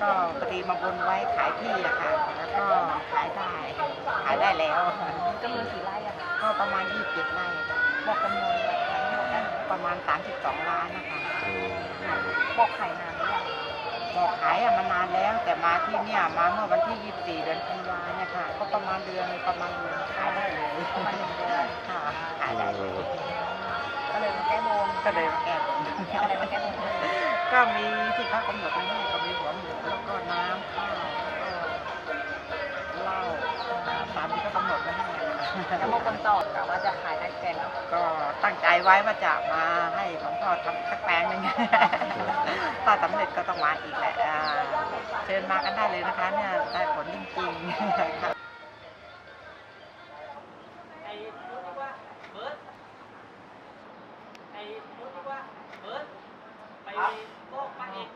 ก็พอดีมาบนไว้ขายที่อะค่ะ แล้วก็ขายได้ ขายได้แล้วจำนวนกี่ไร่อะคะก็ประมาณ27ไร่ค่ะบอกจำนวนเลยค่ะทั้งหมดนั้นประมาณ32ล้านนะคะบอกขายนานหรือยังบอกขายอะมานานแล้ว แต่มาที่เนี่ยมาเมื่อวันที่24เดือนธันวาเนี่ยค่ะ ก็ประมาณเดือนประมาณเดือนขายได้เลยประมาณหนึ่งเดือนค่ะขายได้เลยก็เลยมาแก้บนก็เลยมาแก้บน ก็มีที่พระกำหนดมาให้ก็มีหัวหมูแล้วก็น้ำข้าวก็เหล้าตามที่เขากำหนดมาให้แล้วบางคนตอบกะว่าจะขายได้แกงก็ตั้งใจไว้ว่าจะมาให้หลวงพ่อทำสักแป้งหนึ่งถ้าสำเร็จก็ต้องมาอีกแหละเชิญมากันได้เลยนะคะเนี่ยได้ผลจริงจค่ะไอ้รู้ว่าเบิร์ดไอ้รู้ว่าเบิร์ดับ